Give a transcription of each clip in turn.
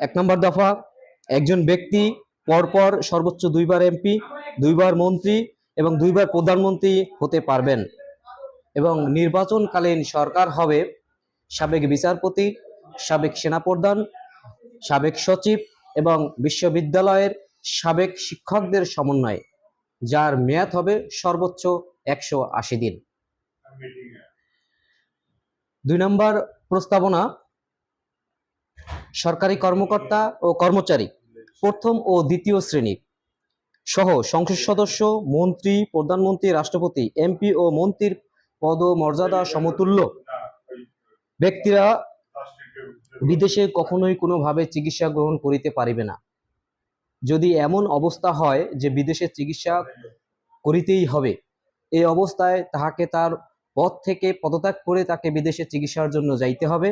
এক নম্বর দফা, একজন ব্যক্তি পরপর সর্বোচ্চ দুইবার এমপি দুইবার মন্ত্রী এবং দুইবার প্রধানমন্ত্রী হতে পারবেন। এবং নির্বাচনকালীন সরকার হবে সাবেক বিচারপতি, সাবেক সেনাপ্রধান, সাবেক সচিব এবং বিশ্ববিদ্যালয়ের সাবেক শিক্ষকদের সমন্বয়ে, যার মেয়াদ হবে সর্বোচ্চ একশো আশি দিন। দুই নম্বর প্রস্তাবনা সরকারি কর্মকর্তা ও কর্মচারী, প্রথম ও দ্বিতীয় শ্রেণি সহ সংসদ সদস্য, মন্ত্রী, প্রধানমন্ত্রী, রাষ্ট্রপতি, এমপি ও মন্ত্রীর পদ মর্যাদা সমতুল্য। ব্যক্তিরা বিদেশে কখনোই কোনোভাবে চিকিৎসা গ্রহণ করিতে পারিবে না। যদি এমন অবস্থা হয় যে বিদেশে চিকিৎসা করিতেই হবে এই অবস্থায় তাহাকে তার পদ থেকে পদত্যাগ করে তাকে বিদেশে চিকিৎসার জন্য যাইতে হবে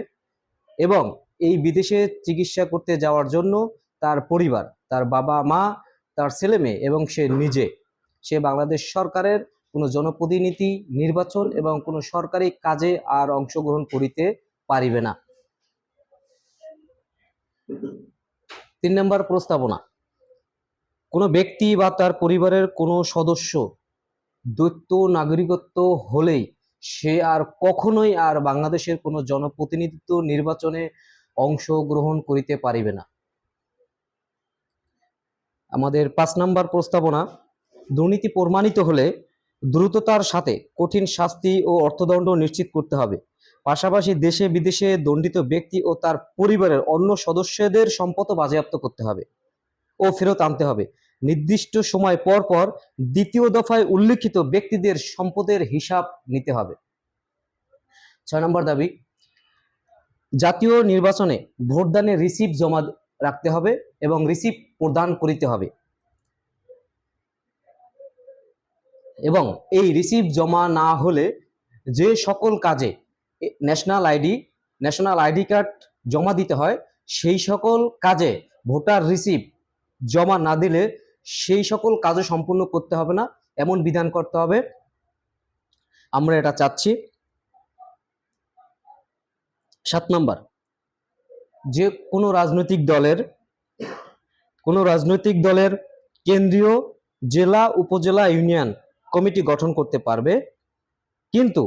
এবং এই বিদেশে চিকিৎসা করতে যাওয়ার জন্য তার পরিবার, তার বাবা মা, তার ছেলে মেয়ে এবং সে নিজে। সে বাংলাদেশ সরকারের কোনো জনপ্রতিনিধি নির্বাচন এবং কোনো সরকারি কাজে আর অংশগ্রহণ করিতে পারিবে না। তিন নম্বর প্রস্তাবনা। কোনো ব্যক্তি বা তার পরিবারের কোনো সদস্য দৈত্য নাগরিকত্ব হলেই সে আর কখনোই আর বাংলাদেশের কোনো জনপ্রতিনিধিত্ব নির্বাচনে অংশগ্রহণ করিতে পারিবে না। আমাদের পাঁচ নম্বর প্রস্তাবনা, দুর্নীতি প্রমাণিত হলে দ্রুততার সাথে কঠিন শাস্তি ও অর্থদণ্ড নিশ্চিত করতে হবে। পাশাপাশি দেশে বিদেশে দণ্ডিত ব্যক্তি ও তার পরিবারের অন্য সদস্যদের সম্পদ বাজেয়াপ্ত করতে হবে ও ফেরত আনতে হবে। নির্দিষ্ট সময় পর পর দ্বিতীয় দফায় উল্লিখিত ব্যক্তিদের সম্পদের হিসাব নিতে হবে। ছয় নম্বর দাবি জাতীয় নির্বাচনে ভোটদানে রিসিভ জমা রাখতে হবে এবং রিসিভ প্রদান করিতে হবে। এবং এই রিসিভ জমা না হলে যে সকল কাজে national ID national ID card জমা দিতে হয়, সেই সকল কাজে ভোটার রিসিভ জমা না দিলে সেই সকল কাজও সম্পূর্ণ করতে হবে না, এমন বিধান করতে হবে। আমরা এটা চাচ্ছি। সাত নম্বর। যে কোনো রাজনৈতিক দলের, কোনো রাজনৈতিক দলের কেন্দ্রীয় জেলা, উপজেলা ইউনিয়ন কমিটি গঠন করতে পারবে। কিন্তু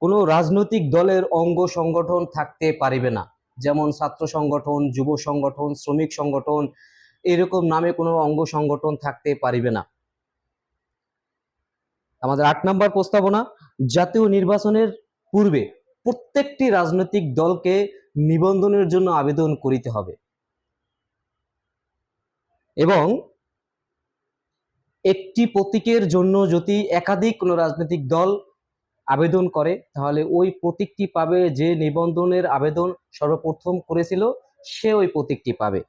কোনো রাজনৈতিক দলের অঙ্গ সংগঠন থাকতে পারিবে না। যেমন ছাত্র সংগঠন, যুব সংগঠন, শ্রমিক সংগঠন, এরকম নামে কোনো অঙ্গ সংগঠন থাকতে পারিবে না। আমাদের আট নম্বর প্রস্তাবনা, জাতীয় নির্বাচনের পূর্বে প্রত্যেকটি রাজনৈতিক দলকে নিবন্ধনের জন্য আবেদন করিতে হবে। এবং একটি প্রতীকের জন্য যদি একাধিক কোনো রাজনৈতিক দল আবেদন করে, তাহলে ওই প্রতীকটি পাবে যে নিবন্ধনের আবেদন সর্বপ্রথম করেছিল, সে ওই প্রতীকটি পাবে।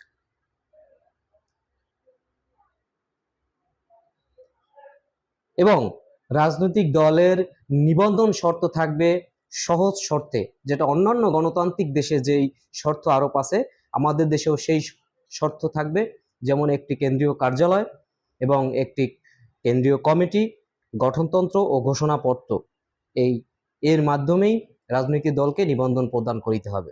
এবং রাজনৈতিক দলের নিবন্ধন শর্ত থাকবে সহজ শর্তে, যেটা অন্যান্য গণতান্ত্রিক দেশে যেই শর্ত আরোপ আছে, আমাদের দেশেও সেই শর্ত থাকবে, যেমন একটি কেন্দ্রীয় কার্যালয় এবং একটি কেন্দ্রীয় কমিটি, গঠনতন্ত্র ও ঘোষণাপত্র। এই, এর মাধ্যমেই রাজনৈতিক দলকে নিবন্ধন প্রদান করিতে হবে।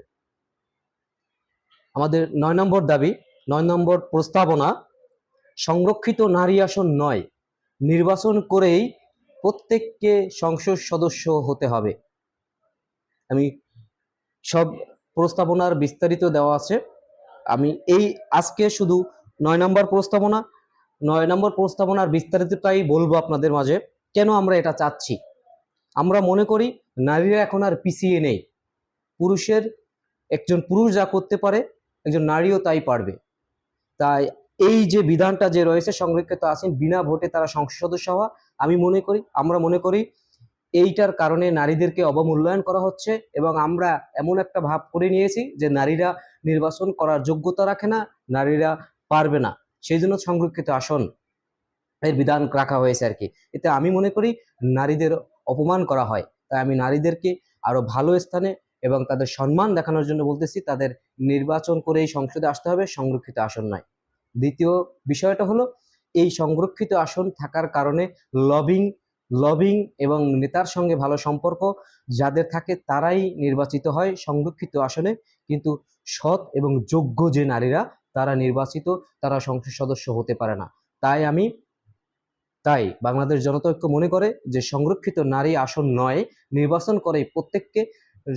আমাদের নয় নম্বর দাবি, নয় নম্বর প্রস্তাবনা, সংরক্ষিত নারী আসন নয়, নির্বাচন করেই প্রত্যেককে সংসদ সদস্য হতে হবে। আমি সব প্রস্তাবনার বিস্তারিত দেওয়া আছে। আমি এই আজকে শুধু নয় নম্বর প্রস্তাবনা, নয় নম্বর প্রস্তাবনার বিস্তারিতটাই বলব আপনাদের মাঝে। কেন আমরা এটা চাচ্ছি? আমরা মনে করি নারীরা এখন আর পিছিয়ে নেই। পুরুষের একজন পুরুষ যা করতে পারে, একজন নারীও তাই পারবে। তাই এই যে বিধানটা যে রয়েছে, সংরক্ষিত আছেন বিনা ভোটে তারা সংসদ হওয়া আমি মনে করি, আমরা মনে করি এইটার কারণে নারীদেরকে অবমূল্যায়ন করা হচ্ছে এবং আমরা এমন একটা ভাব করে নিয়েছি যে নারীরা নির্বাচন করার যোগ্যতা রাখে না, নারীরা পারবে না। সেই জন্য সংরক্ষিত আসন এর বিধান রাখা হয়েছে আর কি। এতে আমি মনে করি নারীদের অপমান করা হয়। তাই আমি নারীদেরকে আরও ভালো স্থানে এবং তাদের সম্মান দেখানোর জন্য বলতেছি, তাদের নির্বাচন করেই সংসদে আসতে হবে, সংরক্ষিত আসন নয়। দ্বিতীয় বিষয়টা হলো, এই সংরক্ষিত আসন থাকার কারণে লবিং লবিং এবং নেতার সঙ্গে ভালো সম্পর্ক যাদের থাকে তারাই নির্বাচিত হয় সংরক্ষিত আসনে। কিন্তু সৎ এবং যোগ্য যে নারীরা তারা নির্বাচিত, তারা সংসদ সদস্য হতে পারে না। তাই আমি, তাই বাংলাদেশ জনতা ঐক্য মনে করে যে সংরক্ষিত নারী আসন নয়, নির্বাচন করে প্রত্যেককে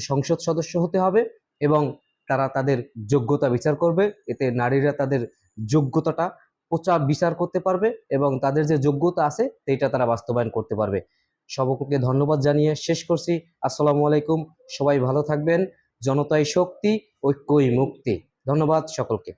সংসদ সদস্য হতে হবে এবং তারা তাদের যোগ্যতা বিচার করবে। এতে নারীরা তাদের যোগ্যতাটা প্রচার, বিচার করতে পারবে এবং তাদের যে যোগ্যতা আছে, সেইটা তারা বাস্তবায়ন করতে পারবে। সবকে ধন্যবাদ জানিয়ে শেষ করছি। আসসালামু আলাইকুম। সবাই ভালো থাকবেন। জনতাই শক্তি, ঐক্যই মুক্তি। ধন্যবাদ সকলকে।